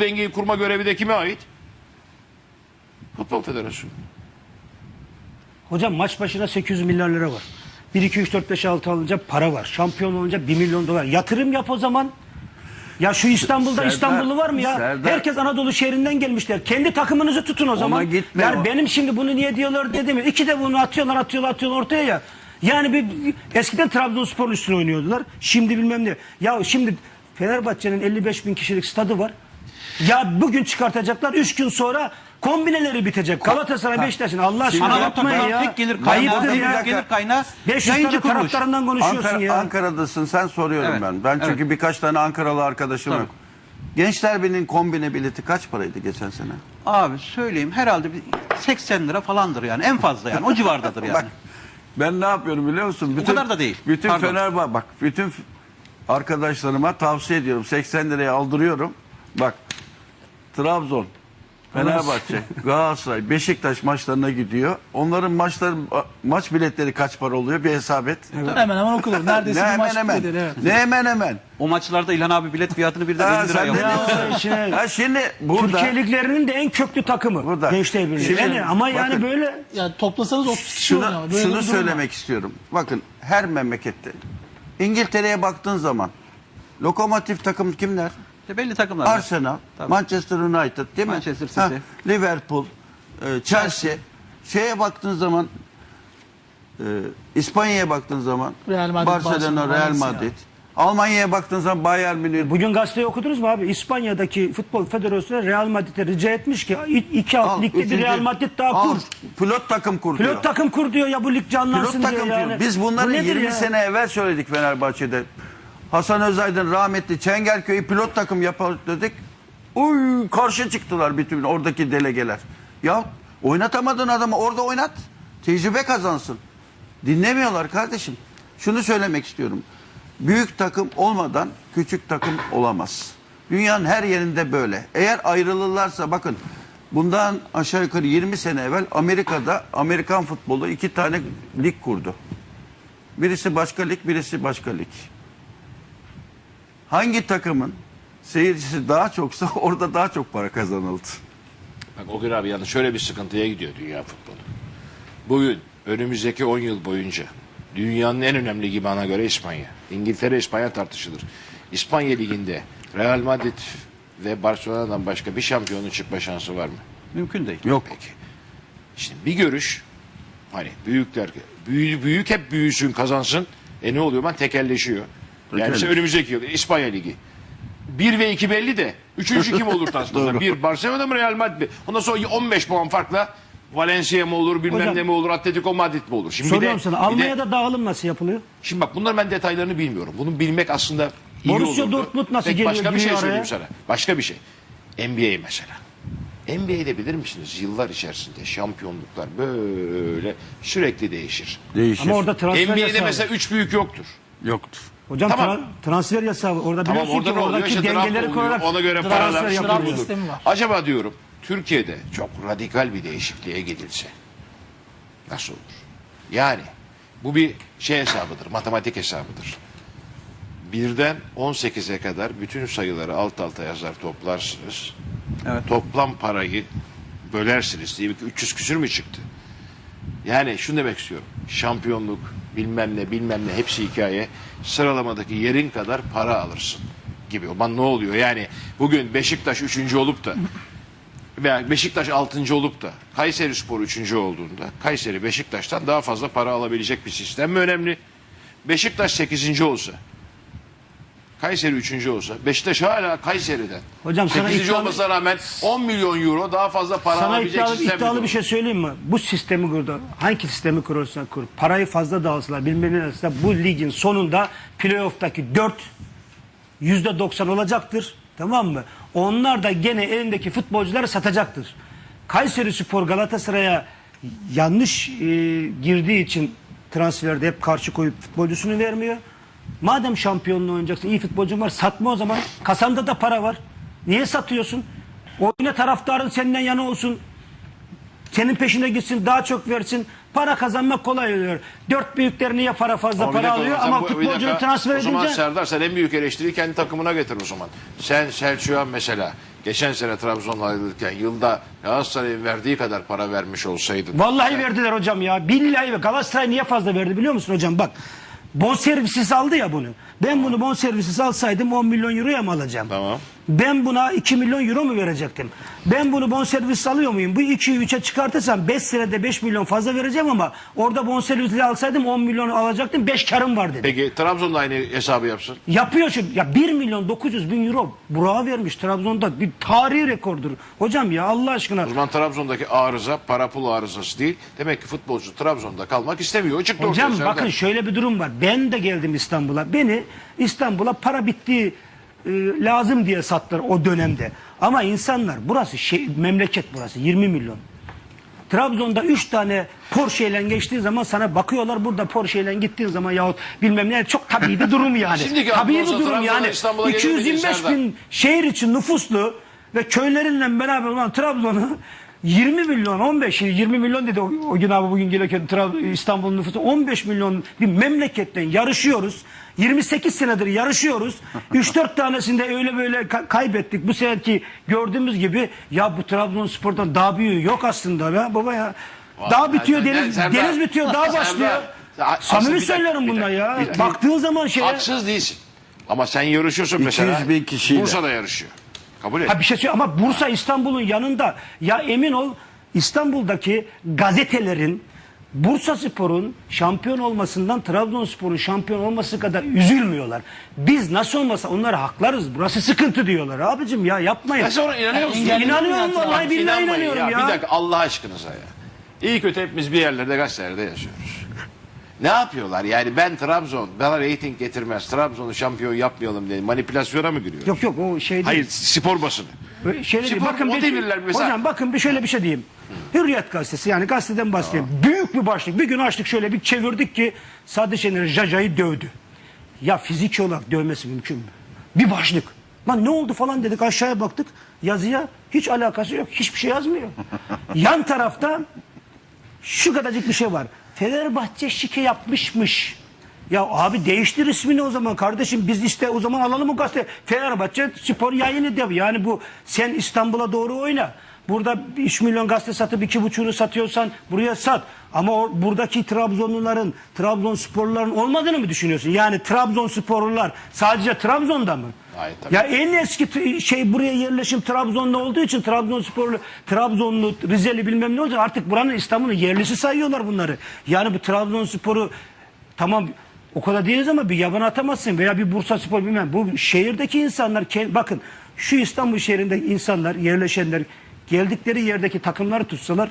dengeyi kurma görevi de kime ait? Futbol Federasyonu. Hocam maç başına 800 milyon lira var. 1, 2, 3, 4, 5, 6 alınca para var. Şampiyon olunca 1 milyon dolar. Yatırım yap o zaman. Ya şu İstanbul'da Serdar, İstanbullu var mı ya? Serdar. Herkes Anadolu şehrinden gelmişler. Kendi takımınızı tutun o zaman. gitme yani o. benim şimdi bunu niye diyorlar dedim. İki de bunu atıyorlar atıyorlar atıyorlar ortaya ya. Yani bir eskiden Trabzonspor üstüne oynuyordular. Şimdi bilmem ne. Ya şimdi Fenerbahçe'nin 55 bin kişilik stadı var. Ya bugün çıkartacaklar. Üç gün sonra kombineleri bitecek. Galatasaray Beşiktaş'ın Allah aşkına yapmayın ya. tek gelir kaynağı, Ayıptır ya. gelir kaynağı 500 tane yayıncı kuruluş. taraftarından konuşuyorsun Ankara, ya. Ankara'dasın sen soruyorum Evet, ben. Ben çünkü evet. birkaç tane Ankaralı arkadaşım Tabii. yok. Gençler Birliği'nin kombine bileti kaç paraydı geçen sene? Abi söyleyeyim herhalde bir 80 lira falandır yani en fazla yani o civardadır yani. Bak ben ne yapıyorum biliyor musun? kadar da değil. Bütün Pardon. Fenerbahçe bak bütün f- arkadaşlarıma tavsiye ediyorum. 80 liraya aldırıyorum. Bak Trabzon, Fenerbahçe, Galatasaray, Beşiktaş maçlarına gidiyor. Onların maçları maç biletleri kaç para oluyor bir hesap et. Hemen hemen okulur. Neredeyse Ne bir hemen maç hemen. bilir, evet. Ne hemen hemen. O maçlarda İlhan abi bilet fiyatını birden Ha, 50 lira sen ne yapıyor. Şey, Ha, şimdi burada Türkiye liglerinin de en köklü takımı. Burada. Gençler Birliği. Şimdi Yani ama yani bakın. böyle Yani toplasanız 30 kişi şunu, oynuyor. Böyle şunu durum var. söylemek istiyorum. Bakın her memlekette İngiltere'ye baktığın zaman lokomotif takım kimler? İşte belli takımlar. var. Arsenal, Tabii. Manchester United değil mi? Manchester City. Ha, Liverpool, e, Chelsea. Şeye baktığın zaman e, İspanya'ya baktığın zaman Real Madrid, Barcelona, Barcelona, Real Valencia. Madrid. Almanya'ya baktığın zaman Bayern Münih. Bugün gazeteyi okudunuz mu abi? İspanya'daki futbol federasyonu Real Madrid'e rica etmiş ki i- iki alt Al, ligde bir Real Madrid daha Al, kur. Pilot takım kur diyor. Pilot takım kur diyor ya bu lig Pilot canlansın diyor takım yani. diyor. Biz Bu bunları nedir 20 ya? sene evvel söyledik Fenerbahçe'de. Hasan Özaydın rahmetli Çengelköy'ü pilot takım yapar dedik. Uy karşı çıktılar bütün oradaki delegeler. Ya oynatamadın adamı orada oynat. Tecrübe kazansın. Dinlemiyorlar kardeşim. Şunu söylemek istiyorum. Büyük takım olmadan küçük takım olamaz. Dünyanın her yerinde böyle. Eğer ayrılırlarsa bakın bundan aşağı yukarı 20 sene evvel Amerika'da Amerikan futbolu iki tane lig kurdu. Birisi başka lig, birisi başka lig. Hangi takımın seyircisi daha çoksa orada daha çok para kazanıldı. Bak o gün abi yalnız şöyle bir sıkıntıya gidiyor dünya futbolu. Bugün önümüzdeki 10 yıl boyunca dünyanın en önemli ligi bana göre İspanya. İngiltere İspanya tartışılır. İspanya liginde Real Madrid ve Barcelona'dan başka bir şampiyonun çıkma şansı var mı? Mümkün değil. Yok. Peki. Şimdi bir görüş hani büyükler büyük, büyük hep büyüsün kazansın. E ne oluyor ben tekelleşiyor. Yani işte önümüzdeki yıl İspanya Ligi. 1 ve 2 belli de. Üçüncü kim olur? Doğru. bir Barcelona mı Real Madrid mi? Ondan sonra 15 puan farkla Valencia mı olur bilmem Hocam, ne mi olur Atletico Madrid mi olur? Şimdi bir de- Soruyorum sana bir de- Almanya'da dağılım nasıl yapılıyor? Şimdi bak bunların ben detaylarını bilmiyorum. Bunu bilmek aslında iyi Borussia olurdu. Dortmund nasıl Peki geliyor- Başka bir şey giriyor söyleyeyim araya? sana. Başka bir şey. NBA mesela. NBA'de bilir misiniz? Yıllar içerisinde şampiyonluklar böyle sürekli değişir. Değişir. Ama orada transfer NBA'de mesela üç büyük yoktur. yoktur. Hocam Tamam. tra- transfer yasağı var. Orada Tamam biliyorsun orada ki ne oluyor? oradaki İşte dengeleri oluyor. koyarak Ona göre transfer paralar yapılıyor. şudur Draft budur. sistemi var. Acaba diyorum Türkiye'de çok radikal bir değişikliğe gidilse nasıl olur? Yani bu bir şey hesabıdır, matematik hesabıdır. Birden 18'e kadar bütün sayıları alt alta yazar toplarsınız. Evet. Toplam parayı bölersiniz diye bir 300 küsür mü çıktı? Yani şunu demek istiyorum. Şampiyonluk bilmem ne bilmem ne hepsi hikaye. Sıralamadaki yerin kadar para alırsın gibi. Aman ne oluyor? Yani bugün Beşiktaş 3. olup da veya Beşiktaş 6. olup da Kayseri Spor 3. olduğunda Kayseri Beşiktaş'tan daha fazla para alabilecek bir sistem mi önemli? Beşiktaş 8. olsa Kayseri 3. olsa Beşiktaş hala Kayseri'den Hocam sana 8. iddialı- olmasına rağmen 10 milyon euro daha fazla para Sana alabilecek iddialı, sistem iddialı bir şey söyleyeyim mi? Bu sistemi kurdu. Hangi sistemi kurursan kur. Parayı fazla dağılsalar bilmem ne yapsalar, bu ligin sonunda playoff'taki 4 yüzde 90 olacaktır. Tamam mı? Onlar da gene elindeki futbolcuları satacaktır. Kayseri Spor Galatasaray'a yanlış e, girdiği için transferde hep karşı koyup futbolcusunu vermiyor. Madem şampiyonluğu oynayacaksın, iyi futbolcun var satma o zaman. Kasanda da para var. Niye satıyorsun? Oyuna taraftarın senden yana olsun. Senin peşine gitsin, daha çok versin. Para kazanmak kolay oluyor. Dört büyükler niye para fazla para alıyor sen ama futbolcunu transfer O zaman edince... Serdar sen en büyük eleştiriyi kendi takımına getir o zaman. Sen Selçuk'a mesela geçen sene Trabzon'la ayrılırken yılda Galatasaray'ın verdiği kadar para vermiş olsaydın. Vallahi verdiler hocam ya. Billahi ve Galatasaray niye fazla verdi biliyor musun hocam? Bak bonservisiz aldı ya bunu. Ben bunu bonservisiz alsaydım 10 milyon euroya mı alacağım? Tamam. Ben buna 2 milyon euro mu verecektim? Ben bunu bonservis alıyor muyum? Bu 2'yi 3'e çıkartırsam 5 senede 5 milyon fazla vereceğim ama orada bonservisli alsaydım 10 milyon alacaktım 5 karım var dedi. Peki Trabzon'da aynı hesabı yapsın. Yapıyor çünkü. Ya 1 milyon 900 bin euro Burak'a vermiş Trabzon'da. Bir tarihi rekordur. Hocam ya Allah aşkına. O zaman Trabzon'daki arıza para pul arızası değil. Demek ki futbolcu Trabzon'da kalmak istemiyor. Çıktı Hocam bakın şöyle bir durum var. Ben de geldim İstanbul'a. Beni İstanbul'a para bittiği e, lazım diye sattılar o dönemde. Ama insanlar burası şey, memleket burası 20 milyon. Trabzon'da 3 tane Porsche ile geçtiği zaman sana bakıyorlar. Burada Porsche ile gittiğin zaman yahut bilmem ne çok tabii bir durum yani. Şimdiki tabii bir durum yani. İstanbul'a gelir 225 Serdar. bin şehir için nüfuslu ve köyleriyle beraber olan Trabzon'u 20 milyon 15 20 milyon dedi o, o gün abi bugün gelirken İstanbul'un nüfusu 15 milyon bir memleketten yarışıyoruz. 28 senedir yarışıyoruz. 3-4 tanesinde öyle böyle ka- kaybettik. Bu seferki gördüğümüz gibi ya bu Trabzonspor'dan daha büyüğü yok aslında be baba ya. Daha bitiyor Serdar, deniz, Serdar, deniz bitiyor daha başlıyor. Samimi söylüyorum dakika, ya. bir. Baktığın zaman şeye. Haksız değilsin. Ama sen yarışıyorsun 200 mesela. bin kişiyle. Bursa'da yarışıyor. Kabul et. Ha bir şey söyleyeyim ama Bursa İstanbul'un yanında. Ya emin ol İstanbul'daki gazetelerin Bursa Spor'un şampiyon olmasından Trabzonspor'un şampiyon olması kadar üzülmüyorlar. Biz nasıl olmasa onlara haklarız. Burası sıkıntı diyorlar. Abicim ya yapmayın. Ya sonra inanıyor musun? İnanıyorum Bak, vallahi billahi inanıyorum ya. Bir dakika Allah aşkınıza ya. İyi kötü hepimiz bir yerlerde gazetelerde yaşıyoruz. Ne yapıyorlar? Yani ben Trabzon, bana reyting getirmez. Trabzon'u şampiyon yapmayalım diye manipülasyona mı giriyor? Yok yok o şey değil. Hayır spor basını. Öyle Şöyle değil. Spor bakın o bir- devirler mesela- Hocam bakın bir şöyle bir şey diyeyim. Hürriyet gazetesi yani gazeteden bahsedeyim. Büyük bir başlık. Bir gün açtık şöyle bir çevirdik ki Sadık Şener Jaja'yı dövdü. Ya fiziki olarak dövmesi mümkün mü? Bir başlık. Lan ne oldu falan dedik aşağıya baktık. Yazıya hiç alakası yok. Hiçbir şey yazmıyor. Yan tarafta şu kadarcık bir şey var. Fenerbahçe şike yapmışmış. Ya abi değiştir ismini o zaman kardeşim biz işte o zaman alalım o gazete. Fenerbahçe spor yayını dev. Yani bu sen İstanbul'a doğru oyna. Burada 3 milyon gazete satıp iki buçuğunu satıyorsan buraya sat. Ama o, buradaki Trabzonluların, Trabzonsporluların olmadığını mı düşünüyorsun? Yani Trabzonsporlular sadece Trabzon'da mı? Hayır, tabii. Ya en eski şey buraya yerleşim Trabzon'da olduğu için Trabzonsporlu, Trabzonlu, Rizeli bilmem ne olacak artık buranın İstanbul'un yerlisi sayıyorlar bunları. Yani bu Trabzonsporu tamam o kadar değiliz ama bir yaban atamazsın veya bir Bursa Spor bilmem. Bu şehirdeki insanlar bakın şu İstanbul şehrindeki insanlar yerleşenler geldikleri yerdeki takımları tutsalar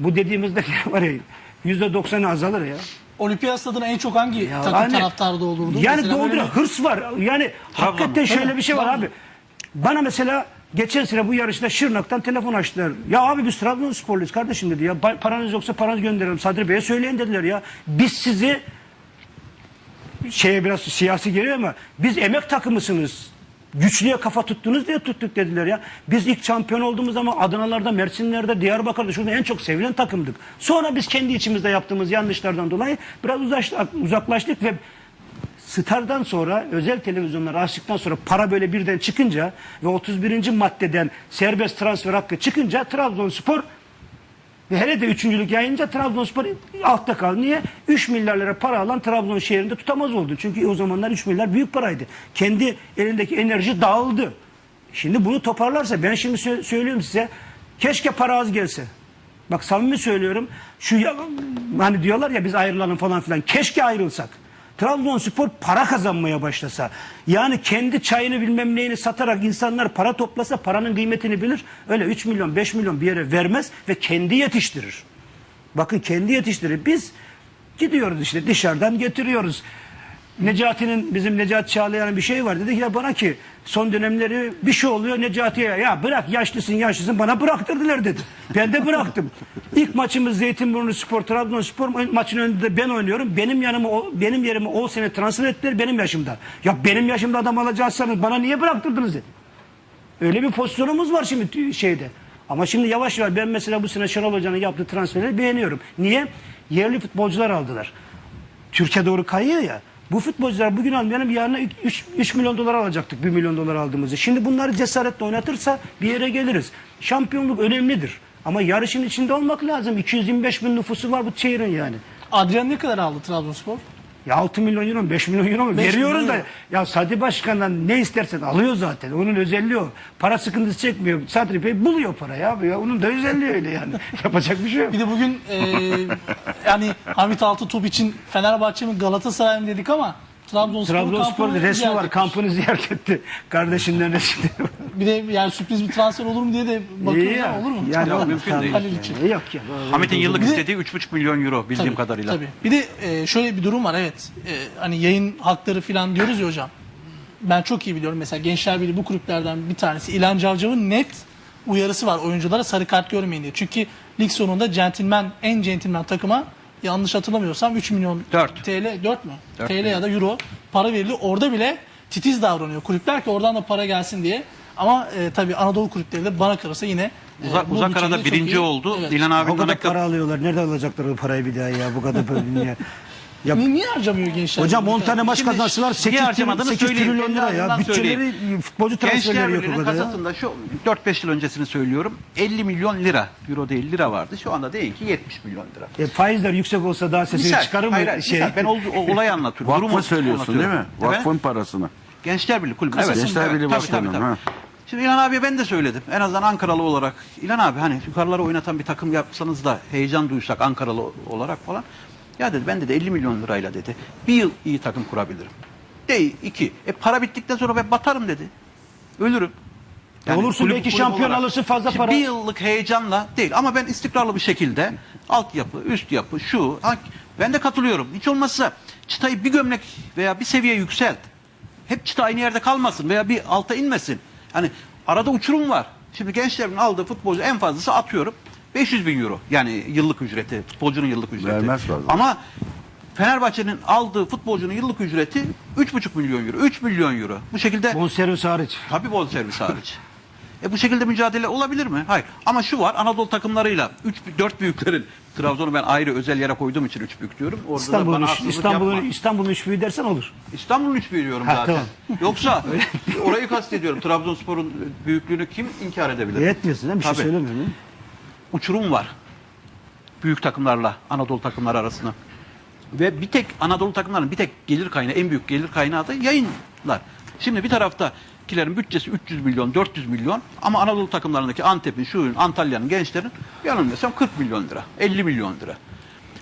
bu dediğimizdeki var ya yüzde doksanı azalır ya. Olimpiyat stadına en çok hangi takım Yani- taraftarı doldurdu? Yani bir- Hırs var. Yani hakikaten şöyle bir şey var Trabzon. abi. Bana mesela geçen sene bu yarışta Şırnak'tan telefon açtılar. Ya abi biz Trabzonsporluyuz kardeşim dedi ya. Pa- Paranız yoksa paranızı gönderelim. Sadri Bey'e söyleyin dediler ya. Biz sizi şeye biraz siyasi geliyor ama biz emek takımısınız. Güçlüye kafa tuttunuz diye tuttuk dediler ya. Biz ilk şampiyon olduğumuz zaman Adanalarda, Mersinler'de, Diyarbakır'da şurada en çok sevilen takımdık. Sonra biz kendi içimizde yaptığımız yanlışlardan dolayı biraz uzaklaştık, uzaklaştık ve Star'dan sonra özel televizyonlar açtıktan sonra para böyle birden çıkınca ve 31. maddeden serbest transfer hakkı çıkınca Trabzonspor ve hele de üçüncülük yayınca Trabzonspor altta kaldı. Niye? 3 milyar lira para alan Trabzon şehrinde tutamaz oldu. Çünkü o zamanlar 3 milyar büyük paraydı. Kendi elindeki enerji dağıldı. Şimdi bunu toparlarsa ben şimdi sö- söylüyorum size keşke para az gelse. Bak samimi söylüyorum. Şu hani diyorlar ya biz ayrılalım falan filan. Keşke ayrılsak. Trabzonspor para kazanmaya başlasa. Yani kendi çayını bilmem neyini satarak insanlar para toplasa paranın kıymetini bilir. Öyle 3 milyon 5 milyon bir yere vermez ve kendi yetiştirir. Bakın kendi yetiştirir. Biz gidiyoruz işte dışarıdan getiriyoruz. Necati'nin bizim Necati Çağlayan'ın bir şey var. Dedi ki ya bana ki son dönemleri bir şey oluyor Necati'ye ya bırak yaşlısın yaşlısın bana bıraktırdılar dedi. Ben de bıraktım. İlk maçımız Zeytinburnu Spor Trabzonspor maçın önünde ben oynuyorum. Benim yanıma benim yerime o sene transfer ettiler benim yaşımda. Ya benim yaşımda adam alacaksanız bana niye bıraktırdınız dedi. Öyle bir pozisyonumuz var şimdi şeyde. Ama şimdi yavaş yavaş ben mesela bu sene Şenol Hoca'nın yaptığı transferleri beğeniyorum. Niye? Yerli futbolcular aldılar. Türkiye doğru kayıyor ya. Bu futbolcular bugün almayalım yarına 3, 3 milyon dolar alacaktık 1 milyon dolar aldığımızı. Şimdi bunları cesaretle oynatırsa bir yere geliriz. Şampiyonluk önemlidir. Ama yarışın içinde olmak lazım. 225 bin nüfusu var bu şehrin yani. Adrian ne kadar aldı Trabzonspor? Ya 6 milyon euro mu 5 milyon euro mu? Beş Veriyoruz milyon da euro. ya Sadi Başkan'dan ne istersen alıyor zaten. Onun özelliği o. Para sıkıntısı çekmiyor. Sadri Bey buluyor para ya. ya. Onun da özelliği öyle yani. Yapacak bir şey yok. Bir de bugün e, yani Hamit Altıtop için Fenerbahçe mi Galatasaray mı dedik ama Trabzonspor Trabzonspor'da kampını resmi var. Kampını ziyaret etti. Kardeşinden resimleri var. Bir de yani sürpriz bir transfer olur mu diye de bakıyoruz ya. olur mu? Yani Ya, olmaz. mümkün değil. Halil için. Yok ya. Hamit'in yıllık Bir de- istediği 3,5 milyon euro bildiğim Tabii, kadarıyla. Tabii. Bir de e, şöyle bir durum var evet. E, hani yayın hakları falan diyoruz ya hocam. Ben çok iyi biliyorum. Mesela Gençler Birliği bu kulüplerden bir tanesi İlhan Cavcav'ın net uyarısı var oyunculara sarı kart görmeyin diye. Çünkü lig sonunda centilmen en centilmen takıma yanlış hatırlamıyorsam 3 milyon Dört. TL 4 mü? Dört TL ya da euro para veriliyor. Orada bile titiz davranıyor kulüpler ki oradan da para gelsin diye. Ama e, tabii Anadolu kulüpleri de bana kalırsa yine e, Uzak, bu uzak bütçeyle arada çok birinci iyi. oldu. Evet. Dilan O abinin kadar para alıyorlar. Nerede alacaklar o parayı bir daha ya? Bu kadar para ya. Ya Niye, niye harcamıyor gençler? Hocam 10 tane maç Şimdi kazansalar niye 8, harcamadığını 8 söyleyeyim, trilyon lira ya. Bütçeleri söyleyeyim. futbolcu Gençler transferleri yok Birliği'nin kadar ya. kasasında şu 4-5 yıl öncesini söylüyorum 50 milyon lira euro değil lira vardı. Şu anda değil ki 70 milyon lira. E, faizler yüksek olsa daha sesini Misal, çıkarır mı? hayır, hayır, şey? misal, ben ol- o, olayı anlatıyorum. Vakfı durumu söylüyorsun değil mi? anlatıyorum. Vakfın Efendim? parasını. Gençler Birliği kulübü. Evet. Gençler Birliği tabii. ha. Şimdi İlhan abiye ben de söyledim. En azından Ankaralı olarak. İlhan abi hani yukarılara oynatan bir takım yapsanız da heyecan duysak Ankaralı olarak falan. Ya dedi ben dedi 50 milyon lirayla dedi. Bir yıl iyi takım kurabilirim. Değil iki. E para bittikten sonra ben batarım dedi. Ölürüm. Olursun, belki şampiyon alırsın, fazla Şimdi para- Bir yıllık heyecanla değil ama ben istikrarlı bir şekilde altyapı, üst yapı, şu. Ben de katılıyorum. Hiç olmazsa çıtayı bir gömlek veya bir seviye yükselt. Hep çıta aynı yerde kalmasın veya bir alta inmesin. Hani arada uçurum var. Şimdi gençlerin aldığı futbolcu en fazlası atıyorum 500 bin euro. Yani yıllık ücreti, futbolcunun yıllık ücreti. Vermez fazla. Ama Fenerbahçe'nin aldığı futbolcunun yıllık ücreti 3,5 milyon euro, 3 milyon euro. Bu şekilde Bonservis hariç. Tabii bonservis hariç. E bu şekilde mücadele olabilir mi? Hayır. Ama şu var Anadolu takımlarıyla 3 4 büyüklerin Trabzon'u ben ayrı özel yere koyduğum için 3 büyük diyorum. Orada da İstanbul'un üç- İstanbul'un. İstanbul'un üç büyüğü dersen olur. İstanbul'un 3 büyüğü diyorum Ha, zaten. tamam. Yoksa orayı kastediyorum. Trabzonspor'un büyüklüğünü kim inkar edebilir? E, etmiyorsun değil mi? Bir şey Tabii. söylemiyorum. Uçurum var. Büyük takımlarla Anadolu takımları arasında. Ve bir tek Anadolu takımlarının bir tek gelir kaynağı, en büyük gelir kaynağı da yayınlar. Şimdi bir taraftakilerin bütçesi 300 milyon, 400 milyon ama Anadolu takımlarındaki Antep'in, şuyun, Antalya'nın, gençlerin yanılmıyorsam 40 milyon lira, 50 milyon lira.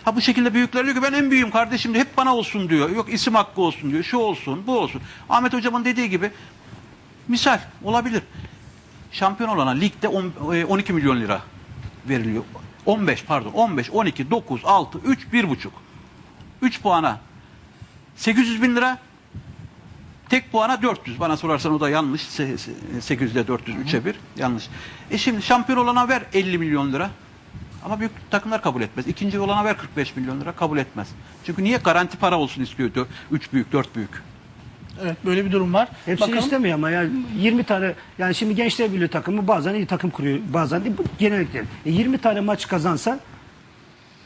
Ha bu şekilde büyükler diyor ki ben en büyüğüm kardeşim diyor. Hep bana olsun diyor. Yok isim hakkı olsun diyor. Şu olsun, bu olsun. Ahmet hocamın dediği gibi misal olabilir şampiyon olana ligde on- e, 12 milyon lira veriliyor. 15 pardon 15, 12, 9, 6, 3, 1,5. 3 puana 800 bin lira. Tek puana 400. Bana sorarsan o da yanlış. Se- se- 800 ile 400 3'e 1. Yanlış. E şimdi şampiyon olana ver 50 milyon lira. Ama büyük takımlar kabul etmez. İkinci olana ver 45 milyon lira kabul etmez. Çünkü niye garanti para olsun istiyor 3 büyük 4 büyük. Evet böyle bir durum var. Hepsini Bakalım. istemiyor ama yani 20 tane yani şimdi Gençler Birliği takımı bazen iyi takım kuruyor bazen değil bu genellikle. E 20 tane maç kazansa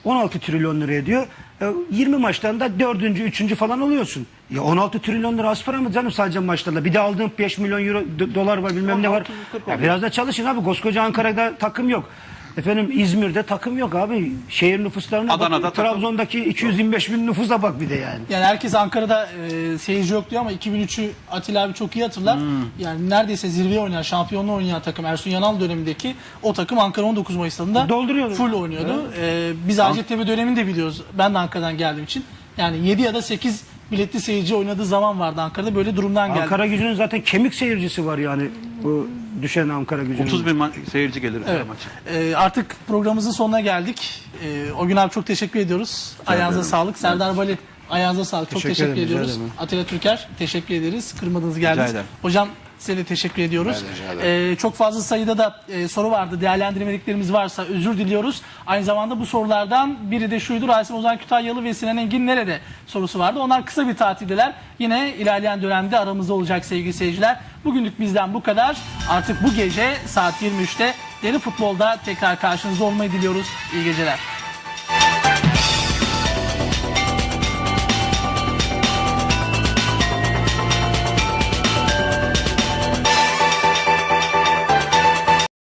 16 trilyon lira ediyor. E 20 maçtan da 4. 3. falan oluyorsun. Ya 16 trilyon lira az para mı canım sadece maçlarla? Bir de aldığın 5 milyon euro do- dolar var bilmem ne var. 16-40 Ya biraz da çalışın abi. Koskoca Ankara'da takım yok. Efendim İzmir'de takım yok abi. Şehir nüfuslarına Adana'da bak. takım. Trabzon'daki 225 bin nüfusa bak bir de yani. Yani herkes Ankara'da e, seyirci yok diyor ama 2003'ü Atilla abi çok iyi hatırlar. Hmm. Yani neredeyse zirveye oynayan, şampiyonluğu oynayan takım Ersun Yanal dönemindeki o takım Ankara 19 Mayıs stadında Dolduruyordu. full oynuyordu. E, biz Hacettepe dönemini de biliyoruz. Ben de Ankara'dan geldiğim için. Yani 7 ya da 8 biletli seyirci oynadığı zaman vardı Ankara'da. Böyle durumdan geldi. Ankara gücünün zaten kemik seyircisi var yani bu düşen Ankara gücünün. 30 bin ma- seyirci gelir her Evet. maça. Ee, artık programımızın sonuna geldik. Ee, o gün abi çok teşekkür ediyoruz. Ayağınıza sağlık. Serdar Bali ayağınıza sağlık. Çok Teşekkür teşekkür ederim, rica ediyoruz. ederim. Atilla Türker teşekkür ederiz. Kırmadınız geldiniz. ederim. Hocam size de teşekkür ediyoruz. Ee, çok fazla sayıda da e, soru vardı. Değerlendiremediklerimiz varsa özür diliyoruz. Aynı zamanda bu sorulardan biri de şuydu. Rasim Ozan Kütahyalı ve Sinan Engin nerede sorusu vardı. Onlar kısa bir tatildeler. Yine ilerleyen dönemde aramızda olacak sevgili seyirciler. Bugünlük bizden bu kadar. Artık bu gece saat 23'te Deli Futbol'da tekrar karşınızda olmayı diliyoruz. İyi geceler.